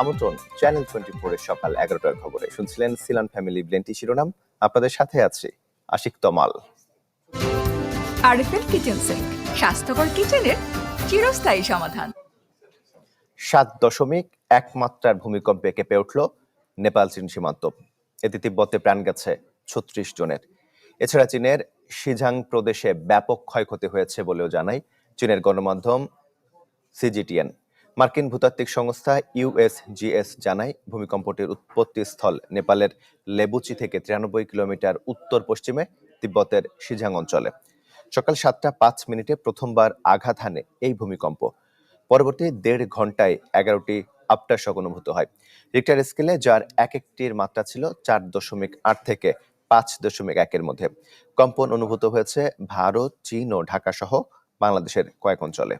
আমন্ত্রণ channel twenty ফোরের সকাল এগারোটার খবরে। শুনছিলেন সিলান ফ্যামিলি ব্লেন্টি শিরোনাম। আপনাদের সাথে আছি আশিক তমাল। আরএফএল কিচেন স্বাস্থ্যকর কিচেনের চিরস্থায়ী সমাধান। সাত দশমিক এক মাত্রার ভূমিকম্পে কেঁপে উঠল নেপাল চীন সীমান্ত। এতে তিব্বতে প্রাণ গেছে ছত্রিশ জনের। এছাড়া চীনের সিঝাং প্রদেশে ব্যাপক ক্ষয়ক্ষতি হয়েছে বলেও জানায় চীনের গণমাধ্যম সিজিটিএন। মার্কিন ভূতাত্ত্বিক সংস্থা ইউএসজিএস জানায়, ভূমিকম্পটির উৎপত্তি স্থল নেপালের লেবুচি থেকে তিরানব্বই কিলোমিটার উত্তর পশ্চিমে তিব্বতের সিঝাং অঞ্চলে। সকাল সাতটা পাঁচ মিনিটে প্রথমবার আঘাত হানে এই ভূমিকম্প। পরবর্তী দেড় ঘন্টায় এগারোটি আফটার শক অনুভূত হয়। রিক্টার স্কেলে যার এক একটির মাত্রা ছিল চার দশমিক আট থেকে পাঁচ দশমিক একের মধ্যে। কম্পন অনুভূত হয়েছে ভারত, চীন ও ঢাকা সহ বাংলাদেশের কয়েক অঞ্চলে।